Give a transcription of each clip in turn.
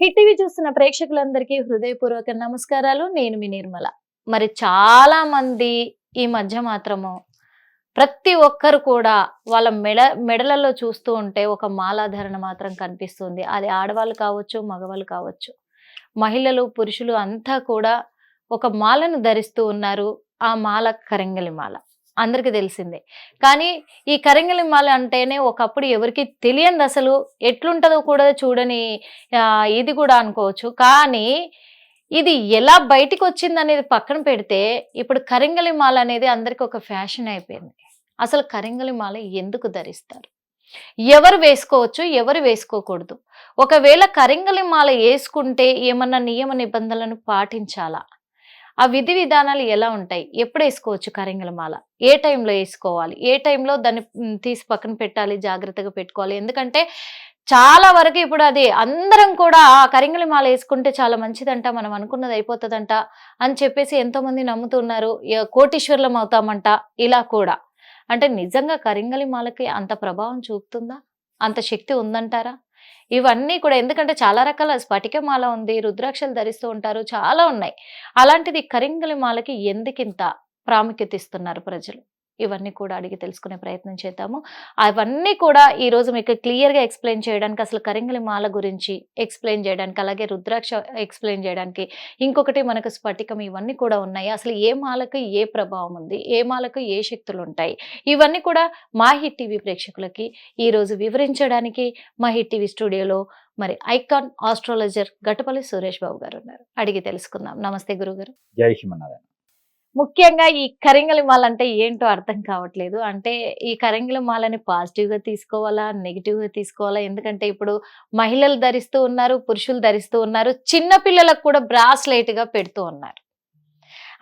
Hit TV చూస్తున్న ప్రేక్షకులందరికీ హృదయపూర్వక నమస్కారాలు. నేను మీ నిర్మల. మరి చాలా మంది ఈ మధ్య మాత్రము ప్రతి ఒక్కరు కూడా వాళ్ళ మెడ మెడలలో చూస్తూ ఉంటే ఒక మాలాధారణ మాత్రం కనిపిస్తుంది. అది ఆడవాళ్ళు కావచ్చు మగవాళ్ళు కావచ్చు. మహిళలు పురుషులు అంతా కూడా ఒక మాలను ధరిస్తూ ఉన్నారు. ఆ మాల కరెంగలి మాల. అందరికీ తెలిసిందే. కానీ ఈ కరింగలి మాల అంటేనే ఒకప్పుడు ఎవరికి తెలియని అసలు. ఎట్లుంటుందో కూడా చూడని ఇది కూడా అనుకోవచ్చు. కానీ ఇది ఎలా బయటికి వచ్చింది అనేది పక్కన పెడితే ఇప్పుడు కరింగలి మాల అనేది అందరికి ఒక ఫ్యాషన్ అయిపోయింది. అసలు కరింగలి మాల ఎందుకు ధరిస్తారు? ఎవరు వేసుకోవచ్చు ఎవరు వేసుకోకూడదు. ఒకవేళ కరింగలిమాల వేసుకుంటే ఏమన్నా నియమ నిబంధనలను పాటించాలా? ఆ విధి విధానాలు ఎలా ఉంటాయి? ఎప్పుడు వేసుకోవచ్చు కరింగలమాల? ఏ టైంలో వేసుకోవాలి? ఏ టైంలో దాన్ని తీసి పక్కన పెట్టాలి? జాగ్రత్తగా పెట్టుకోవాలి? ఎందుకంటే చాలా వరకు ఇప్పుడు అది అందరం కూడా ఆ కరింగలి మాల వేసుకుంటే చాలా మంచిదంట మనం అనుకున్నది అయిపోతుందంట అని చెప్పేసి ఎంతో మంది నమ్ముతున్నారు కోటీశ్వర్లం అవుతామంట ఇలా కూడా. అంటే నిజంగా కరింగలి మాలకి అంత ప్రభావం చూపుతుందా? అంత శక్తి ఉందంటారా? ఇవన్నీ కూడా ఎందుకంటే చాలా రకాల స్ఫటిక మాల ఉంది రుద్రాక్షలు ధరిస్తూ ఉంటారు చాలా ఉన్నాయి. అలాంటిది కరింగలి మాలకి ఎందుకింత ప్రాముఖ్యత ఇస్తున్నారు ప్రజలు? ఇవన్నీ కూడా అడిగి తెలుసుకునే ప్రయత్నం చేద్దాము. అవన్నీ కూడా ఈ రోజు మీకు క్లియర్గా ఎక్స్ప్లెయిన్ చేయడానికి అసలు కరింగలి మాల గురించి ఎక్స్ప్లెయిన్ చేయడానికి అలాగే రుద్రాక్ష ఎక్స్ప్లెయిన్ చేయడానికి ఇంకొకటి మనకు స్ఫటికం ఇవన్నీ కూడా ఉన్నాయి. అసలు ఏ మాలకు ఏ ప్రభావం ఉంది? ఏ మాలకు ఏ శక్తులు ఉంటాయి? ఇవన్నీ కూడా మా హిట్ టీవీ ప్రేక్షకులకి ఈ రోజు వివరించడానికి మా హిట్ టీవీ స్టూడియోలో మరి ఐకాన్ ఆస్ట్రాలజర్ గటపల్లి సురేష్ బాబు గారు ఉన్నారు. అడిగి తెలుసుకుందాం. నమస్తే గురుగారు. జై హిమనారాయణ. ముఖ్యంగా ఈ కరింగలి మాల అంటే ఏంటో అర్థం కావట్లేదు. అంటే ఈ కరింగలి మాలని పాజిటివ్గా తీసుకోవాలా నెగిటివ్గా తీసుకోవాలా? ఎందుకంటే ఇప్పుడు మహిళలు ధరిస్తూ ఉన్నారు పురుషులు ధరిస్తూ ఉన్నారు చిన్న పిల్లలకు కూడా బ్రాస్లైట్గా పెడుతూ ఉన్నారు.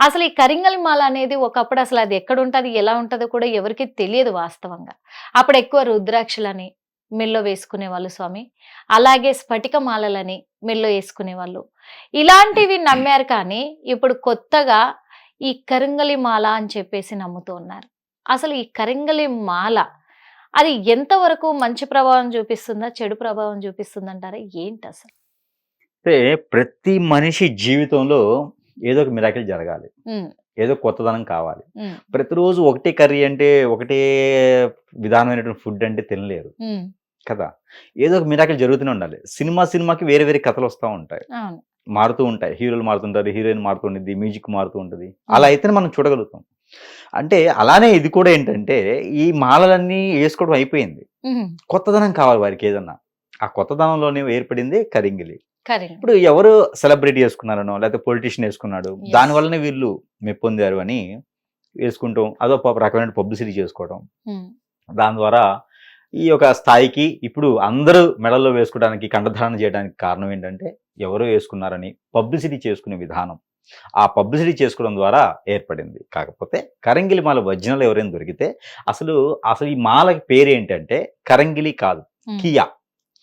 అసలు ఈ కరింగలి మాల అనేది ఒకప్పుడు అసలు అది ఎక్కడ ఉంటుంది ఎలా ఉంటుందో కూడా ఎవరికి తెలియదు వాస్తవంగా. అప్పుడు ఎక్కువ రుద్రాక్షలని మెల్లో వేసుకునే వాళ్ళు స్వామి అలాగే స్ఫటిక మాలలని మెల్లో వేసుకునే వాళ్ళు. ఇలాంటివి నమ్మారు కానీ ఇప్పుడు కొత్తగా ఈ కరింగలి మాల అని చెప్పేసి నమ్ముతూ ఉన్నారు. అసలు ఈ కరింగలి మాల అది ఎంతవరకు మంచి ప్రభావం చూపిస్తుందా చెడు ప్రభావం చూపిస్తుందంటారా? ఏంటి అసలు? అంటే ప్రతి మనిషి జీవితంలో ఏదో ఒక మిరాకిల్ జరగాలి. ఏదో కొత్తదనం కావాలి. ప్రతిరోజు ఒకటే కర్రీ అంటే ఒకటే విధానమైనటువంటి ఫుడ్ అంటే తినలేరు. కదా? ఏదో ఒక మిరాకిల్ జరుగుతూనే ఉండాలి. సినిమా సినిమాకి వేరే వేరే కథలు వస్తూ ఉంటాయి. మారుతూ ఉంటాయి. హీరోలు మారుతుంటారు హీరోయిన్ మారుతూ ఉంటుంది మ్యూజిక్ మారుతూ ఉంటుంది. అలా అయితేనే మనం చూడగలుగుతాం. అంటే అలానే ఇది కూడా ఏంటంటే ఈ మాలలన్నీ వేసుకోవడం అయిపోయింది. కొత్తదనం కావాలి వారికి ఏదన్నా. ఆ కొత్తదనంలోనే ఏర్పడింది కరింగిలి. ఇప్పుడు ఎవరు సెలబ్రిటీ వేసుకున్నారనో లేకపోతే పొలిటీషియన్ వేసుకున్నాడు Yes. దాని వల్లనే వీళ్ళు మెప్పొందారు అని వేసుకుంటాం. అదో రకమైన పబ్లిసిటీ చేసుకోవడం దాని ద్వారా ఈ యొక్క స్థాయికి ఇప్పుడు అందరూ మెడల్లో వేసుకోవడానికి కంఠధారణ చేయడానికి కారణం ఏంటంటే ఎవరో వేసుకున్నారని పబ్లిసిటీ చేసుకునే విధానం. ఆ పబ్లిసిటీ చేసుకోవడం ద్వారా ఏర్పడింది. కాకపోతే కరంగిలి మాల ఒరిజినల్ ఎవరైనా దొరికితే అసలు అసలు ఈ మాలకి పేరు ఏంటంటే కరంగిలి కాదు. కియా.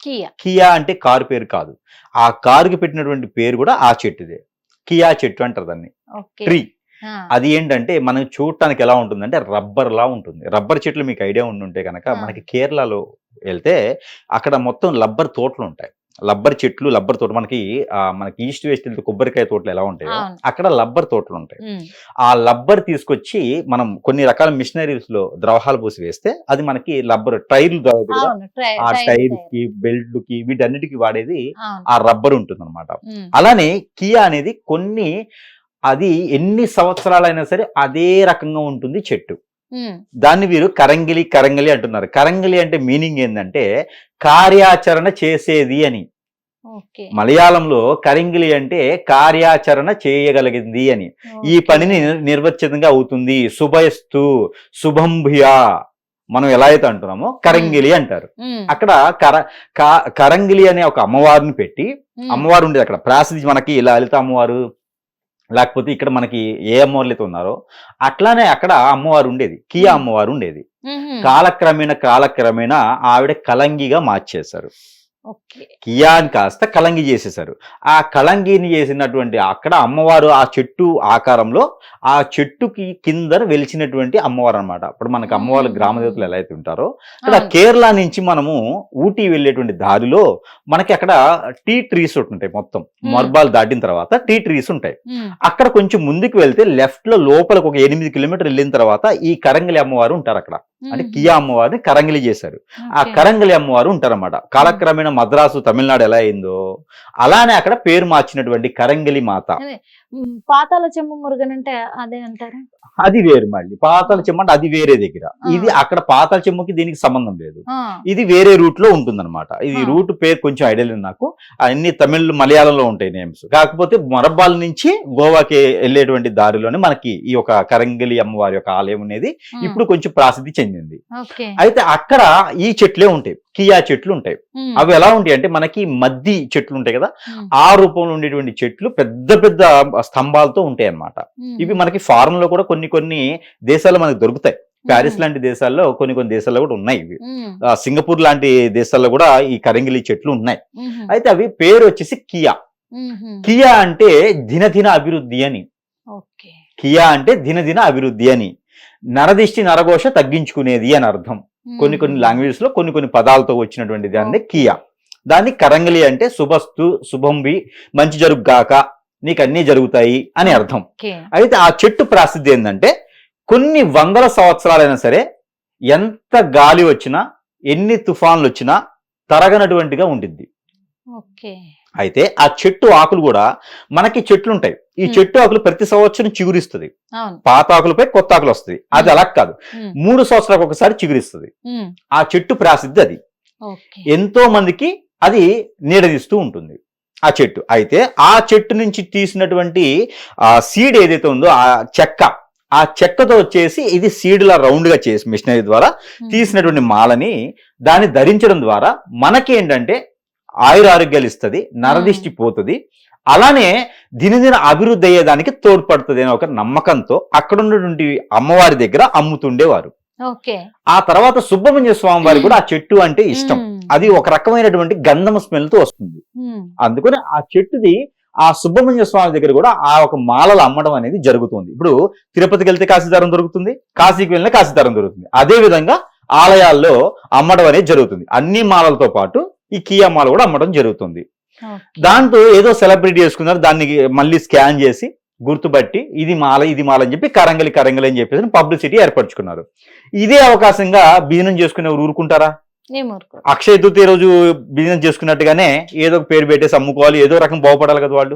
కియా. కియా అంటే కారు పేరు కాదు. ఆ కారుకి పెట్టినటువంటి పేరు కూడా ఆ చెట్టుదే. కియా చెట్టు అంటారు దాన్ని. ట్రీ. అది ఏంటంటే మనం చూడటానికి ఎలా ఉంటుందంటే రబ్బర్ లా ఉంటుంది. రబ్బర్ చెట్లు మీకు ఐడియా ఉండుంటే కనుక. మనకి కేరళలో వెళ్తే అక్కడ మొత్తం రబ్బర్ తోటలు ఉంటాయి. లబ్బర్ చెట్లు లబ్బర్ తోట మనకి మనకి ఈస్ట్ వెస్ట్ వెళ్తే కొబ్బరికాయ తోటలు ఎలా ఉంటాయో. అక్కడ లబ్బర్ తోటలు ఉంటాయి. ఆ లబ్బర్ తీసుకొచ్చి మనం కొన్ని రకాల మిషనరీస్లో ద్రవహాలు పోసి వేస్తే అది మనకి లబ్బర్ టైర్లు ఆ ట్రై-. కి బెల్ట్కి వీటన్నిటికి వాడేది ఆ రబ్బర్ ఉంటుంది అనమాట అలానే కియా అనేది కొన్ని అది ఎన్ని సంవత్సరాలైనా సరే అదే రకంగా ఉంటుంది చెట్టు. దాన్ని వీరు కరంగిలి కరంగిలి అంటున్నారు. కరంగిలి అంటే మీనింగ్ ఏంటంటే కార్యాచరణ చేసేది అని. మలయాళంలో కరంగిలి అంటే కార్యాచరణ చేయగలిగింది అని. ఈ. పనిని నిర్- నిర్వచితంగా అవుతుంది. శుభయస్తు శుభం భూయా మనం ఎలా అయితే అంటున్నామో కరంగిలి అంటారు. అక్కడ కర కరంగిలి అనే ఒక అమ్మవారిని పెట్టి అమ్మవారు ఉండేది అక్కడ. ప్రాసిద్ధి మనకి లలిత అమ్మవారు లేకపోతే ఇక్కడ మనకి ఏ అమ్మవార్లు అయితే ఉన్నారో అట్లానే అక్కడ అమ్మవారు ఉండేది. కియా అమ్మవారు ఉండేది. కాలక్రమేణా కాలక్రమేణా ఆవిడ కలంగిగా మార్చేశారు. ఓకే. కియా అని కాస్త కలంగి చేసేసారు ఆ కలంగిని చేసినటువంటి అక్కడ అమ్మవారు ఆ చెట్టు ఆకారంలో ఆ చెట్టుకి కింద వెలిచినటువంటి అమ్మవారు అన్నమాట. ఇప్పుడు మనకి అమ్మవారు మ్మ్. గ్రామ దేవతలు ఎలా అయితే ఉంటారో అవును. కేరళ నుంచి మనము ఊటీ వెళ్ళేటువంటి దారిలో మనకి అక్కడ టీ ట్రీస్ ఉంటాయి మొత్తం. మర్బాల్ దాటిన తర్వాత టీ ట్రీస్ ఉంటాయి. అక్కడ కొంచెం ముందుకు వెళ్తే లెఫ్ట్లో లోపలికి ఒక ఎనిమిది కిలోమీటర్ వెళ్ళిన తర్వాత ఈ కరంగిలి అమ్మవారు ఉంటారు అక్కడ. అంటే కియా అమ్మవారిని కరంగిలి చేశారు. ఆ. కరంగిలి అమ్మవారు ఉంటారన్నమాట. కాలక్రమేణా మద్రాసు తమిళనాడు ఎలా అయిందో అలానే అక్కడ పేరు మార్చినటువంటి కరంగిలి మాత. పాతాల చెమ్మ మురుగన్ అంటే అదే అంటారా? అది వేరు మళ్ళీ. పాతాల చెమ్మ అంటే అది వేరే దగ్గర. ఇది అక్కడ పాతాల చెమ్మకి దీనికి సంబంధం లేదు. ఇది వేరే రూట్లో ఉంటుందన్నమాట. ఇది. రూట్ పేరు కొంచెం ఐడియా నాకు. అన్ని తమిళ్ మలయాళంలో ఉంటాయి నేమ్స్. కాకపోతే మొరబ్బాల్ నుంచి గోవాకి వెళ్ళేటువంటి దారిలోనే మనకి ఈ యొక్క కరంగిలి అమ్మవారి యొక్క ఆలయం అనేది ఇప్పుడు కొంచెం ప్రాసిద్ధి చెందింది అయితే అక్కడ ఈ చెట్లే ఉంటాయి. కియా చెట్లు ఉంటాయి. అవి ఎలా ఉంటాయి అంటే మనకి మద్ది చెట్లు ఉంటాయి కదా ఆ రూపంలో ఉండేటువంటి చెట్లు పెద్ద పెద్ద స్తంభాలతో ఉంటాయి అన్నమాట ఇవి మనకి ఫారెన్లో కూడా కొన్ని కొన్ని దేశాల్లో మనకి దొరుకుతాయి. ప్యారిస్ లాంటి దేశాల్లో కొన్ని కొన్ని దేశాల్లో కూడా ఉన్నాయి ఇవి. సింగపూర్ లాంటి దేశాల్లో కూడా ఈ కరంగిలి చెట్లు ఉన్నాయి. అయితే అవి పేరు వచ్చేసి కియా. కియా అంటే దినదిన అభివృద్ధి అని. కియా అంటే దినదిన అభివృద్ధి అని. నరదిష్టి నరఘోష తగ్గించుకునేది అని అర్థం. కొన్ని కొన్ని లాంగ్వేజెస్లో కొన్ని కొన్ని పదాలతో వచ్చినటువంటి దాన్ని కియా. దాన్ని కరంగిలి అంటే శుభస్తు శుభంవి మంచి జరుగుగాక నీకు అన్ని జరుగుతాయి అని అర్థం. అయితే ఆ చెట్టు ప్రసిద్ధి ఏంటంటే కొన్ని వందల సంవత్సరాలైనా సరే ఎంత గాలి వచ్చినా ఎన్ని తుఫాన్లు వచ్చినా తరగనటువంటిగా ఉండిద్ది. అయితే ఆ చెట్టు ఆకులు కూడా మనకి చెట్లు ఉంటాయి ఈ. చెట్టు ఆకులు ప్రతి సంవత్సరం చిగురిస్తుంది. పాత ఆకులపై కొత్త ఆకులు వస్తుంది. అది. అలా కాదు. మూడు సంవత్సరాలకు ఒకసారి చిగురిస్తుంది. ఆ చెట్టు ప్రాసిద్ధి అది. ఎంతో మందికి అది నీడదిస్తూ ఉంటుంది. ఆ చెట్టు. అయితే ఆ చెట్టు నుంచి తీసినటువంటి ఆ సీడ్ ఏదైతే ఉందో ఆ చెక్క ఆ చెక్కతో వచ్చేసి ఇది సీడ్ లా రౌండ్గా చేసి మిషనరీ ద్వారా తీసినటువంటి మాలని దాన్ని ధరించడం ద్వారా మనకి ఏంటంటే ఆయుర ఆరోగ్యాలు ఇస్తుంది నరదిష్టి పోతుంది. అలానే దినదిన అభివృద్ధి అయ్యేదానికి తోడ్పడుతుంది అనే ఒక నమ్మకంతో అక్కడ ఉన్నటువంటి అమ్మవారి దగ్గర అమ్ముతుండేవారు. ఓకే. ఆ తర్వాత సుబ్రహ్మణ్య స్వామి వారికి కూడా ఆ చెట్టు అంటే ఇష్టం. అది ఒక రకమైనటువంటి గంధం స్మెల్తో వస్తుంది అందుకని ఆ చెట్టుది ఆ సుబ్రహ్మణ్య స్వామి దగ్గర కూడా ఆ ఒక మాలలు అమ్మడం అనేది జరుగుతుంది. ఇప్పుడు తిరుపతికి వెళ్తే కాశీదారం దొరుకుతుంది కాశీకి వెళ్ళిన కాశీదారం దొరుకుతుంది. అదే విధంగా ఆలయాల్లో అమ్మడం అనేది జరుగుతుంది. అన్ని మాలలతో పాటు ఈ కియా మాల కూడా అమ్మడం జరుగుతుంది. దాంతో ఏదో సెలబ్రిటీ చేసుకున్నారు దాన్ని మళ్ళీ స్కాన్ చేసి గుర్తుపట్టి ఇది మాల ఇది మాల అని చెప్పి కరంగలి కరంగలి అని చెప్పేసి పబ్లిసిటీ ఏర్పరచుకున్నారు. ఇదే అవకాశంగా బిజినెస్ చేసుకునే ఊరుకుంటారా? అక్షయ తృతీయ రోజు బిజినెస్ చేసుకున్నట్టుగానే ఏదో ఒక పేరు పెట్టేసి అమ్ముకోవాలి ఏదో రకం బాగుపడాలి కదా వాళ్ళు.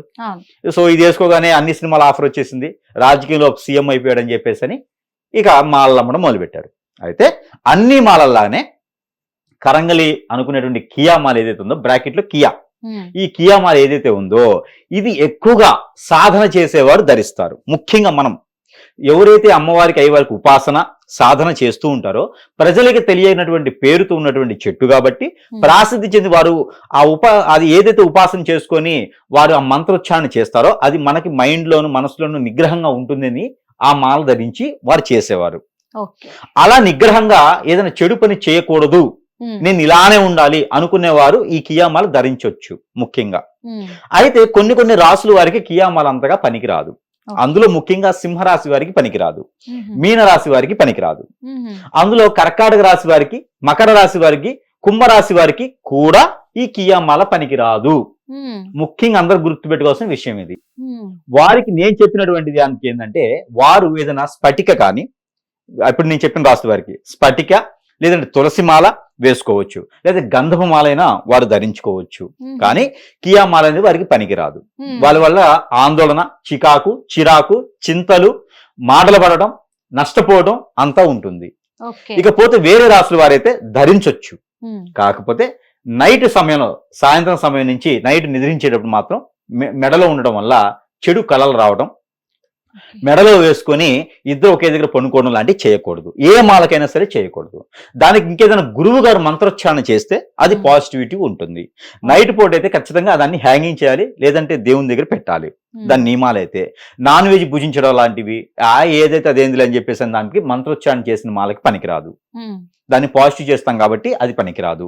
సో ఇది వేసుకోగానే అన్ని సినిమాలు ఆఫర్ వచ్చేసింది. రాజకీయంలో సీఎం అయిపోయాడు అని చెప్పేసి అని ఇక మాలలు అమ్మడం మొదలుపెట్టారు. అయితే అన్ని మాలల్లానే కరంగలి అనుకునేటువంటి కియా మాల ఏదైతే ఉందో బ్రాకెట్లో కియా ఈ కియా మాల ఏదైతే ఉందో ఇది ఎక్కువగా సాధన చేసేవారు ధరిస్తారు. ముఖ్యంగా మనం ఎవరైతే అమ్మవారికి అయ్యవారికి ఉపాసన సాధన చేస్తూ ఉంటారో ప్రజలకి తెలియనటువంటి పేరుతో ఉన్నటువంటి చెట్టు కాబట్టి ప్రాసిద్ధి చెంది వారు ఆ ఉప అది ఏదైతే ఉపాసన చేసుకొని వారు ఆ మంత్రోచ్చారణ చేస్తారో అది మనకి మైండ్ లోను మనసులోను నిగ్రహంగా ఉంటుందని ఆ మాల ధరించి వారు చేసేవారు. అలా నిగ్రహంగా ఏదైనా చెడు పని చేయకూడదు. నేను ఇలానే ఉండాలి అనుకునేవారు ఈ కియామాల ధరించవచ్చు ముఖ్యంగా. ఉమ్, అయితే కొన్ని కొన్ని రాసుల వారికి కియామాల అంతగా పనికిరాదు. అందులో ముఖ్యంగా సింహరాశి వారికి పనికిరాదు. ఉమ్, మీన రాశి వారికి పనికిరాదు. అందులో కర్కాటక రాశి వారికి మకర రాశి వారికి కుంభరాశి వారికి కూడా ఈ కియామాల పనికిరాదు. ముఖ్యంగా అందరు గుర్తుపెట్టుకోవాల్సిన విషయం ఇది. వారికి నేను చెప్పినటువంటి దానికి ఏంటంటే వారు ఏదైనా స్ఫటిక కానీ ఇప్పుడు నేను చెప్పిన రాశి వారికి స్ఫటిక లేదంటే తులసి మాల వేసుకోవచ్చు. లేదా గంధపు మాలైనా వారు ధరించుకోవచ్చు. కానీ కియా మాల అనేది వారికి పనికిరాదు. వాళ్ళ వల్ల ఆందోళన చికాకు చిరాకు చింతలు మాటలు పడటం నష్టపోవడం అంతా ఉంటుంది. ఇకపోతే వేరే రాసుల వారైతే ధరించొచ్చు. ఉమ్, కాకపోతే నైట్ సమయంలో సాయంత్రం సమయం నుంచి నైట్ నిద్రించేటప్పుడు మాత్రం మెడలో ఉండడం వల్ల చెడు కళలు రావడం. మెడలో వేసుకొని ఇద్దరు ఒకే దగ్గర పనుకోవడం లాంటివి చేయకూడదు. ఏ మాలకైనా సరే చేయకూడదు. దానికి ఇంకేదైనా గురువు గారు మంత్రోచ్చారణ చేస్తే అది. పాజిటివిటీ ఉంటుంది. నైట్ పూట అయితే ఖచ్చితంగా దాన్ని హ్యాంగింగ్ చేయాలి లేదంటే దేవుని దగ్గర పెట్టాలి. దాని నియమాలు అయితే నాన్ వెజ్ భుజించడం లాంటివి ఆ ఏదైతే అదేంది అని చెప్పేసి దానికి మంత్రోచ్చారణ చేసిన మాలకి పనికిరాదు. ఉమ్, దాన్ని పాజిటివ్ చేస్తాం కాబట్టి అది పనికిరాదు.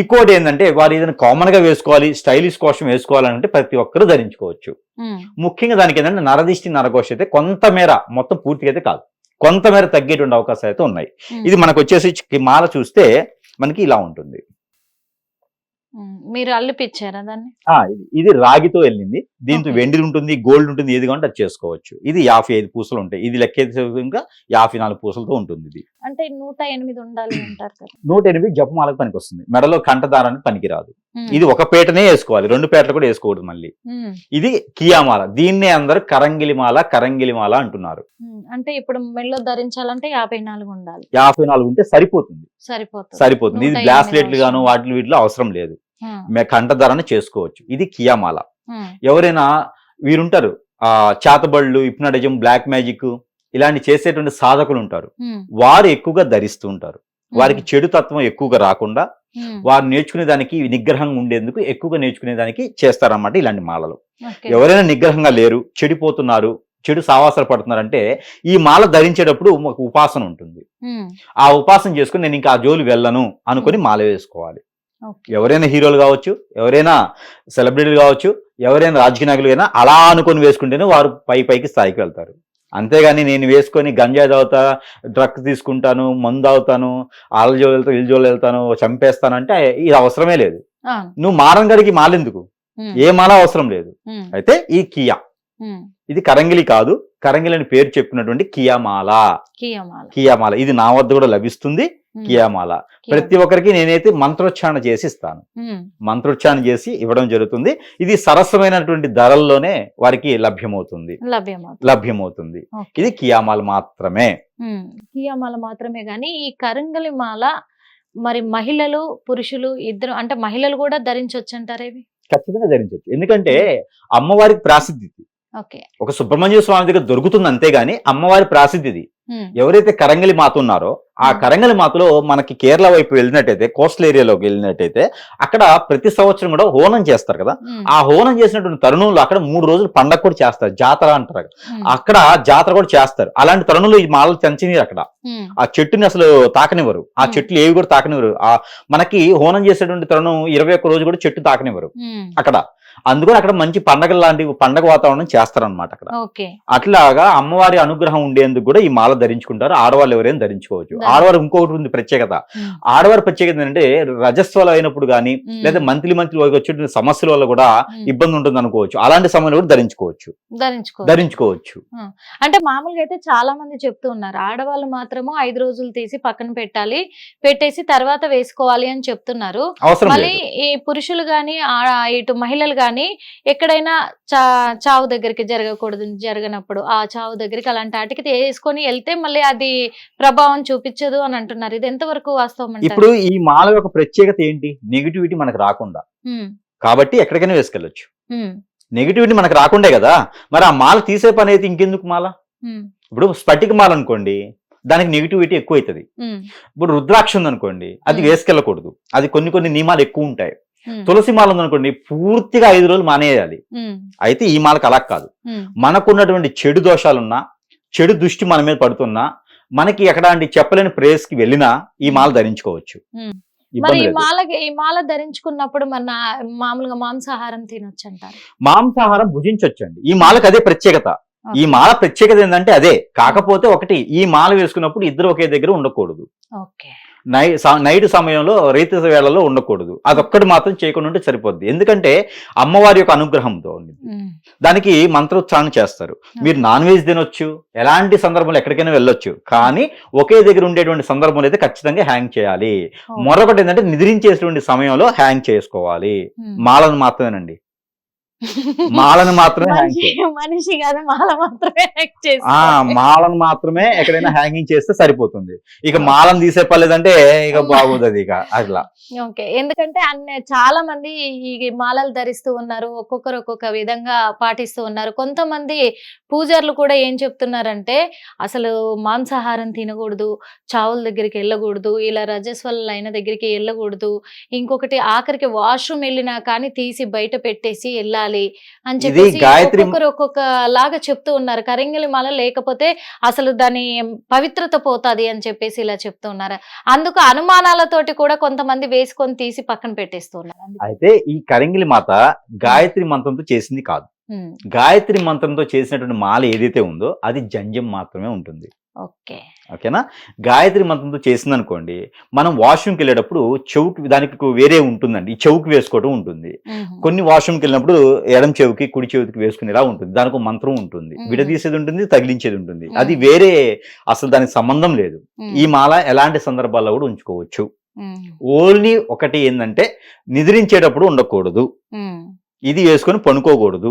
ఇంకోటి ఏంటంటే వారు ఏదైనా కామన్గా వేసుకోవాలి స్టైలిష్ కోసం వేసుకోవాలంటే ప్రతి ఒక్కరూ ధరించుకోవచ్చు. ఉమ్, ముఖ్యంగా దానికి ఏంటంటే నరదిష్టి నరకోశ అయితే కొంతమేర మొత్తం పూర్తిగా అయితే కాదు. కొంతమేర తగ్గేటువంటి అవకాశాలు అయితే ఉన్నాయి. ఇది మనకు వచ్చేసి ఈ మాల చూస్తే మనకి ఇలా ఉంటుంది. మీరు అల్లిపిచ్చారా దాన్ని? ఇది ఇది రాగితో వెళ్ళింది దీంతో. వెండి ఉంటుంది గోల్డ్ ఉంటుంది ఏది కావాలంటే అది చేసుకోవచ్చు. ఇది యాభై ఐదు పూసలు ఉంటాయి. ఇది లెక్కేసే ఇంకా యాభై నాలుగు పూసలతో ఉంటుంది ఇది. అంటే నూట ఎనిమిది ఉండాలి అంటారు కదా. నూట ఎనిమిది జపమాలకు పనికి వస్తుంది మెడలో కంఠదారానికి పనికిరాదు. ఇది ఒక పేటనే వేసుకోవాలి రెండు పేటలు కూడా వేసుకోకూడదు మళ్ళీ. ఇది కియామాల దీన్నే అందరూ కరంగిలిమాల కరంగిలిమాల అంటున్నారు. అంటే ఇప్పుడు మెళ్ళో ధరించాలంటే యాభై నాలుగు ఉండాలి. యాభై నాలుగు ఉంటే సరిపోతుంది. సరిపోతుంది. సరిపోతుంది. ఇది ఎనిమిది గాను. వాటి వీటిలో అవసరం లేదు. కంఠధారణ చేసుకోవచ్చు. ఇది కియామాల. ఎవరైనా వీరుంటారు ఆ చేతబళ్ళు ఇప్నటిజం బ్లాక్ మ్యాజిక్ ఇలాంటి చేసేటువంటి సాధకులు ఉంటారు. వారు ఎక్కువగా ధరిస్తూ ఉంటారు. వారికి చెడు తత్వం ఎక్కువగా రాకుండా వారు నేర్చుకునే దానికి నిగ్రహంగా ఉండేందుకు ఎక్కువగా నేర్చుకునే దానికి చేస్తారన్నమాట ఇలాంటి మాలలు. ఎవరైనా నిగ్రహంగా లేరు చెడిపోతున్నారు చెడు సావాసాలు పడుతున్నారంటే ఈ మాల ధరించేటప్పుడు ఒక ఉపాసన ఉంటుంది. ఉమ్, ఆ ఉపాసన చేసుకుని నేను ఇంకా ఆ జోలు వెళ్ళను అనుకొని మాల వేసుకోవాలి. ఎవరైనా హీరోలు కావచ్చు ఎవరైనా సెలబ్రిటీలు కావచ్చు ఎవరైనా రాజకీయ నాయకులు అయినా అలా అనుకొని వేసుకుంటేనే వారు పై పైకి స్థాయికి వెళ్తారు. అంతేగాని నేను వేసుకొని గంజాయి తాగుతా డ్రగ్స్ తీసుకుంటాను మందు తాగుతాను వాళ్ళ జోలు వెళ్తాను వీళ్ళ జోలు వెళ్తాను చంపేస్తాను అంటే ఇది అవసరమే లేదు. నువ్వు మారం గడికి మాలెందుకు ఏ మాల అవసరం లేదు. అయితే ఈ కియా. ఇది కరంగిలి కాదు. కరంగిలి అని పేరు చెప్పినటువంటి కియామాల కియమాల కియామాల ఇది నా వద్ద కూడా లభిస్తుంది. కియామాల. కియా- ప్రతి ఒక్కరికి నేనైతే మంత్రోచ్చారణ చేసి ఇస్తాను మంత్రోచ్చారణ చేసి ఇవ్వడం జరుగుతుంది. ఇది సరసమైనటువంటి ధరల్లోనే వారికి లభ్యమవుతుంది. లభ్యమవుతుంది. ఇది కియామాల మాత్రమే. కియామాల మాత్రమే గాని ఈ కరంగలి మాల మరి మహిళలు పురుషులు ఇద్దరు అంటే మహిళలు కూడా ధరించవచ్చు అంటారా ఇవి? ఖచ్చితంగా ధరించవచ్చు ఎందుకంటే అమ్మవారికి ప్రాసిద్ధి ఒక సుబ్రహ్మణ్య స్వామి దగ్గర దొరుకుతుంది అంతేగాని అమ్మవారి ప్రాసిద్ధి ఎవరైతే కరంగలి మాత ఉన్నారో ఆ. కరంగలి మాతలో మనకి కేరళ వైపు వెళ్ళినట్టయితే కోస్టల్ ఏరియాలోకి వెళ్ళినట్టయితే అక్కడ ప్రతి సంవత్సరం కూడా హోనం చేస్తారు కదా. ఆ హోనం చేసినటువంటి తరుణంలో అక్కడ మూడు రోజులు పండగ కూడా చేస్తారు జాతర అంటారు అక్కడ. జాతర కూడా చేస్తారు. అలాంటి తరుణంలో ఈ మాలలు తెంచనీరు అక్కడ. ఆ చెట్టుని అసలు తాకనివ్వరు. ఆ. చెట్లు ఏవి కూడా తాకనివ్వరు. ఆ మనకి హోనం చేసేటువంటి తరుణం ఇరవై ఒక్క రోజు కూడా చెట్టు తాకనివ్వరు. అక్కడ అందుకని అక్కడ మంచి పండగ లాంటి పండగ వాతావరణం చేస్తారన్నమాట అక్కడ. అట్లాగా అమ్మవారి అనుగ్రహం ఉండేందుకు కూడా ఈ మాల ధరించుకుంటారు. ఆడవాళ్ళు ఎవరైనా ధరించుకోవచ్చు. ధరి- ఆడవారు ఇంకొకటి ఉంది ప్రత్యేకత. ఆడవారి ప్రత్యేకత ఏంటంటే రజస్వాలు అయినప్పుడు కానీ లేదా మంత్లీ మంత్లీ వచ్చే సమస్యల వల్ల కూడా ఇబ్బంది ఉంటుంది అనుకోవచ్చు. అలాంటి సమయంలో కూడా ధరించుకోవచ్చు. ధరించుకో. ధరించుకోవచ్చు. అంటే మామూలుగా అయితే చాలా మంది చెప్తూ ఉన్నారు. ఆడవాళ్ళు మాత్రము ఐదు రోజులు తీసి పక్కన పెట్టాలి పెట్టేసి తర్వాత వేసుకోవాలి అని చెప్తున్నారు. మళ్ళీ ఈ పురుషులు గాని ఇటు మహిళలు గాని ఎక్కడైనా చా చావు దగ్గరికి జరగకూడదు జరగనప్పుడు ఆ చావు దగ్గరికి అలాంటి వాటికి వేసుకొని వెళ్తే మళ్ళీ అది ప్రభావం చూపించదు అని అంటున్నారు. ఇది ఎంతవరకు వాస్తవం ఇప్పుడు ఈ మాల యొక్క ప్రత్యేకత ఏంటి? నెగిటివిటీ మనకు రాకుండా. కాబట్టి ఎక్కడికైనా వేసుకెళ్ళొచ్చు. నెగిటివిటీ మనకు రాకుండే కదా. మరి ఆ మాల తీసే పని అయితే ఇంకెందుకు మాల? ఇప్పుడు స్ఫటిక మాల అనుకోండి దానికి నెగిటివిటీ ఎక్కువ అవుతుంది ఇప్పుడు రుద్రాక్ష ఉందనుకోండి అది. వేసుకెళ్ళకూడదు. అది కొన్ని కొన్ని నియమాలు ఎక్కువ ఉంటాయి. తులసి మాల ఉందనుకోండి పూర్తిగా ఐదు రోజులు మానేయాలి. అయితే ఈ మాలకు అలా కాదు. మనకున్నటువంటి చెడు దోషాలున్నా చెడు దృష్టి మన మీద పడుతున్నా మనకి ఎక్కడాంటి చెప్పలేని ప్రేస్కి వెళ్ళినా ఈ మాల ధరించుకోవచ్చు. మరి ఈ మాల ధరించుకున్నప్పుడు మన మామూలుగా మాంసాహారం తినొచ్చు అంటారు? మాంసాహారం భుజించొచ్చండి. ఈ మాలకు అదే ప్రత్యేకత. ఈ మాల ప్రత్యేకత ఏంటంటే అదే. కాకపోతే ఒకటి ఈ మాల వేసుకున్నప్పుడు ఇద్దరు ఒకే దగ్గర ఉండకూడదు. ఓకే. నై నైట్ సమయంలో రైతు వేళల్లో ఉండకూడదు. అదొక్కటి మాత్రం చేయకుండా ఉంటే సరిపోద్ది. ఎందుకంటే అమ్మవారి యొక్క అనుగ్రహంతో దానికి మంత్రోచ్చారణ చేస్తారు. మీరు నాన్ వెజ్ తినొచ్చు ఎలాంటి సందర్భంలో ఎక్కడికైనా వెళ్ళొచ్చు కానీ ఒకే దగ్గర ఉండేటువంటి సందర్భంలో అయితే ఖచ్చితంగా హ్యాంగ్ చేయాలి. మరొకటి ఏంటంటే నిద్రించేటువంటి సమయంలో హ్యాంగ్ చేసుకోవాలి. మాలను మాత్రమేనండి. మాలను మాత్రమే మనిషి కాదు మాల మాత్రమే. మాలను మాత్రమే ఎక్కడైనా హ్యాంగింగ్ చేస్తే సరిపోతుంది. ఇక మాలను తీసే పర్లేదంటే ఇక బాగోదు ఇక అట్లా. ఓకే ఎందుకంటే అన్ని చాలా మంది ఈ మాలలు ధరిస్తూ ఉన్నారు ఒక్కొక్కరు ఒక్కొక్క విధంగా పాటిస్తూ ఉన్నారు. కొంతమంది పూజారులు కూడా ఏం చెప్తున్నారంటే అసలు మాంసాహారం తినకూడదు చావుల దగ్గరికి వెళ్ళకూడదు ఇలా రజస్వల అయిన దగ్గరికి వెళ్ళకూడదు ఇంకొకటి ఆఖరికి వాష్రూమ్ వెళ్ళినా కానీ తీసి బయట పెట్టేసి వెళ్ళాలి. వేయాలి అని గాయత్రి- ఒక్కొక్కరు ఒక్కొక్క లాగా చెప్తూ ఉన్నారు. కరింగలి మాల లేకపోతే అసలు దాని పవిత్రత పోతాది అని చెప్పేసి ఇలా చెప్తూ ఉన్నారు. అందుకు అనుమానాలతోటి కూడా కొంతమంది వేసుకొని తీసి పక్కన పెట్టేస్తున్నారు. అయితే ఈ కరింగిలి మాత గాయత్రి మంత్రంతో చేసింది కాదు. గాయత్రి మంత్రంతో చేసినటువంటి మాల ఏదైతే ఉందో అది జంజం మాత్రమే ఉంటుంది. ఓకే. ఓకేనా? గాయత్రి మంత్రంతో చేసింది అనుకోండి మనం వాష్రూమ్కి వెళ్ళేటప్పుడు చెవుకి దానికి వేరే ఉంటుందండి. ఈ చెవుకి వేసుకోవడం ఉంటుంది. కొన్ని వాష్రూమ్కి వెళ్ళినప్పుడు ఎడం చెవికి కుడి చెవికి వేసుకునేలా ఉంటుంది. దానికి మంత్రం ఉంటుంది. విడదీసేది ఉంటుంది తగిలించేది ఉంటుంది. అది వేరే అసలు దానికి సంబంధం లేదు. ఈ మాల ఎలాంటి సందర్భాల్లో కూడా ఉంచుకోవచ్చు. ఓన్లీ ఒకటి ఏంటంటే నిద్రించేటప్పుడు ఉండకూడదు. ఇది వేసుకొని పనుకోకూడదు.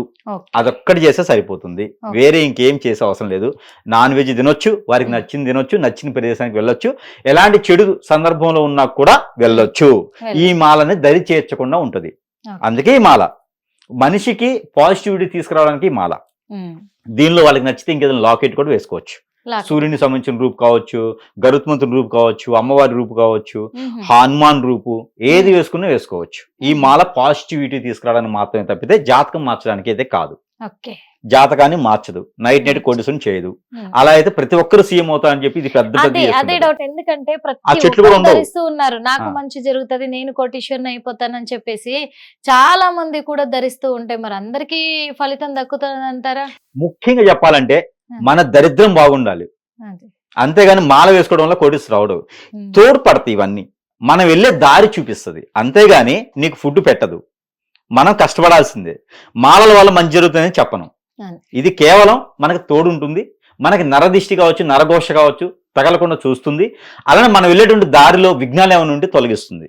అదొక్కటి చేస్తే సరిపోతుంది. వేరే ఇంకేం చేసే అవసరం లేదు నాన్ వెజ్ తినొచ్చు వారికి. నచ్చింది తినొచ్చు నచ్చిన ప్రదేశానికి వెళ్ళొచ్చు ఎలాంటి చెడు సందర్భంలో ఉన్నా కూడా వెళ్ళొచ్చు ఈ మాలని దరి చేర్చకుండా ఉంటది. అందుకే ఈ మాల మనిషికి పాజిటివిటీ తీసుకురావడానికి ఈ మాల దీనిలో వాళ్ళకి నచ్చితే ఇంకేదైనా లాకెట్ కూడా వేసుకోవచ్చు. సూర్యుని సంబంధించిన రూపు కావచ్చు గరుత్మంతుని రూపు కావచ్చు అమ్మవారి రూపు కావచ్చు హనుమాన్ రూపు ఏది. వేసుకున్నా వేసుకోవచ్చు ఈ. మాల పాజిటివిటీ తీసుకురావడానికి మాత్రమే తప్పితే జాతకం మార్చడానికి అయితే కాదు జాతకాన్ని మార్చదు నైట్ నైట్ కొడిషన్ చేయదు. అలా అయితే ప్రతి ఒక్కరు సీఎం అవుతారని చెప్పి ఇది పెద్ద అదే. డౌట్ ఎందుకంటే. ధరిస్తూ ఉన్నారు నాకు. మంచి జరుగుతది నేను కోటీశ్వరని అయిపోతానని చెప్పేసి చాలా మంది కూడా ధరిస్తూ ఉంటే మరి అందరికీ ఫలితం దక్కుతుంది అంటారా ముఖ్యంగా చెప్పాలంటే. మన దరిద్రం బాగుండాలి. అంతేగాని మాల వేసుకోవడం వల్ల కోటీస్ రావడు. తోడ్పడతాయి ఇవన్నీ. మనం వెళ్ళే దారి చూపిస్తుంది. అంతేగాని నీకు ఫుడ్ పెట్టదు. మనం కష్టపడాల్సిందే. మాలల వల్ల మంచి జరుగుతుందని చెప్పను. ఇది కేవలం మనకు తోడు ఉంటుంది. మనకి నరదిష్టి కావచ్చు నరఘోష కావచ్చు తగలకుండా చూస్తుంది. అలానే మనం వెళ్ళేటువంటి దారిలో విఘ్నాలు ఏమైనా ఉంటే తొలగిస్తుంది.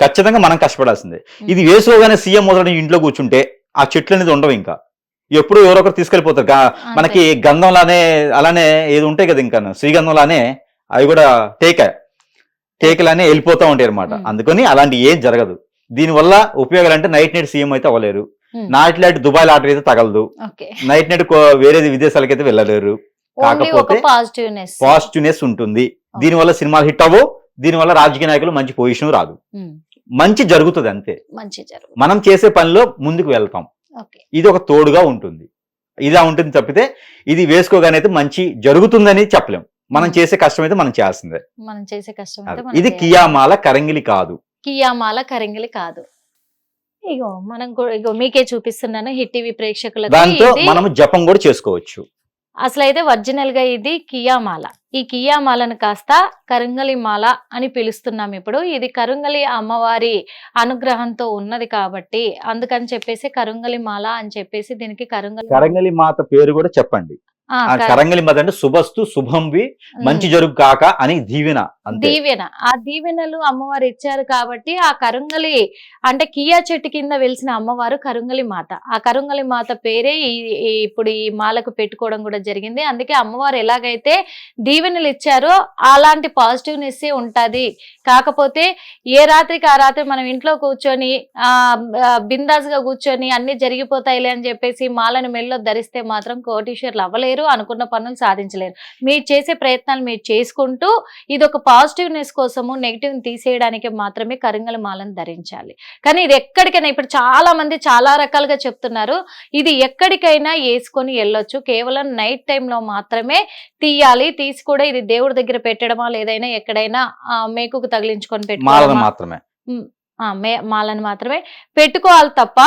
ఖచ్చితంగా మనం కష్టపడాల్సిందే. ఇది వేసుకోగానే సీఎం మొదటి ఇంట్లో కూర్చుంటే ఆ చెట్లు అనేది ఉండవు ఇంకా. ఎప్పుడు ఎవరో ఒకరు తీసుకెళ్ళిపోతారు. మనకి గంధంలానే అలానే ఏది ఉంటాయి కదా ఇంకా శ్రీగంధంలానే అవి కూడా టేక. టేకలానే వెళ్ళిపోతూ ఉంటాయి అనమాట. అందుకని అలాంటి ఏం జరగదు. దీనివల్ల ఉపయోగాలు అంటే నైట్ నైట్ సీఎం అయితే అవ్వలేరు. నైట్ నైట్ దుబాయ్ లాటరీ అయితే తగలదు. నైట్ నైట్ వేరే విదేశాలకు అయితే వెళ్ళలేరు. కాకపోతే పాజిటివ్నెస్ పాజిటివ్నెస్ ఉంటుంది. దీనివల్ల సినిమాలు హిట్ అవ్వవు. దీనివల్ల రాజకీయ నాయకులు మంచి పొజిషన్ రాదు. మంచి జరుగుతుంది అంతే. మంచి జరుగు మనం చేసే పనిలో ముందుకు వెళ్తాం. ఇది ఒక తోడుగా ఉంటుంది. ఇదా ఉంటుంది తప్పితే ఇది వేసుకోగానే అయితే మంచి జరుగుతుందని చెప్పలేం. మనం. చేసే కష్టం అయితే మనం చేయాల్సిందే. మనం చేసే కష్టం ఇది. కియామాల కరంగిలి కాదు. కియామాల కరింగిలి కాదు. ఇగో మనం కూడా ఇగో మీకే చూపిస్తున్నాను హిట్ టీవీ ప్రేక్షకులకు దాంతో మనం జపం కూడా చేసుకోవచ్చు. అసలు అయితే ఒరిజినల్గా ఇది కియామాల. ఈ కియామాలను కాస్త కరుంగలి మాల అని పిలుస్తున్నాం ఇప్పుడు. ఇది కరుంగలి అమ్మవారి అనుగ్రహంతో ఉన్నది కాబట్టి అందుకని చెప్పేసి కరుంగలి మాల అని చెప్పేసి దీనికి కరుంగలి కరంగలి మాత పేరు కూడా చెప్పండి. కరంగలి మాత అంటే శుభస్తు శుభంవి మంచి జరుగు కాక అని దీవెన దీవెన. ఆ దీవెనలు అమ్మవారు ఇచ్చారు కాబట్టి ఆ కరుంగలి అంటే కియా చెట్టు కింద వెలిసిన అమ్మవారు కరుంగలి మాత. ఆ కరుంగలి మాత పేరే ఇప్పుడు ఈ మాలకు పెట్టుకోవడం కూడా జరిగింది. అందుకే అమ్మవారు ఎలాగైతే దీవెనలు ఇచ్చారో అలాంటి పాజిటివ్నెస్ ఉంటది. కాకపోతే ఏ రాత్రికి ఆ రాత్రి మనం ఇంట్లో కూర్చొని ఆ బిందాస్గా కూర్చొని అన్ని జరిగిపోతాయిలే అని చెప్పేసి మాలను మెల్లో ధరిస్తే మాత్రం కోటీశ్వర్లు అవ్వలేరు అనుకున్న పనులు సాధించలేరు. మీరు చేసే ప్రయత్నాలు మీరు చేసుకుంటూ ఇది ఒక పాజిటివ్నెస్ కోసము నెగిటివ్ తీసేయడానికి మాత్రమే కరింగల మాలను ధరించాలి. కానీ ఇది ఎక్కడికైనా ఇప్పుడు చాలా మంది చాలా రకాలుగా చెప్తున్నారు ఇది ఎక్కడికైనా వేసుకొని వెళ్ళొచ్చు. కేవలం నైట్ టైంలో మాత్రమే తీయాలి. తీసి కూడా ఇది దేవుడి దగ్గర పెట్టడమా లేదైనా ఎక్కడైనా మేకుకు తగిలించుకొని మాత్రమే. మే మాలను మాత్రమే పెట్టుకోవాలి తప్ప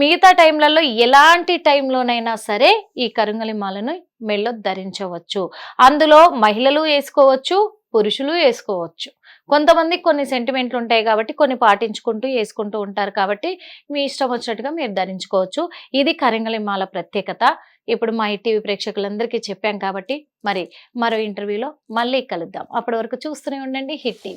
మిగతా టైంలలో ఎలాంటి టైంలోనైనా సరే ఈ కరుంగలి మాలను మెళ్ళో ధరించవచ్చు. అందులో మహిళలు వేసుకోవచ్చు పురుషులు వేసుకోవచ్చు. కొంతమంది కొన్ని సెంటిమెంట్లు ఉంటాయి కాబట్టి కొన్ని పాటించుకుంటూ వేసుకుంటూ ఉంటారు కాబట్టి మీ ఇష్టం వచ్చినట్టుగా మీరు ధరించుకోవచ్చు. ఇది కరింగలి మాల ప్రత్యేకత. ఇప్పుడు మా టీవీ ప్రేక్షకులందరికీ చెప్పాం కాబట్టి మరి మరో ఇంటర్వ్యూలో మళ్ళీ కలుద్దాం. అప్పటి వరకు చూస్తూనే ఉండండి హిట్ టీవీ.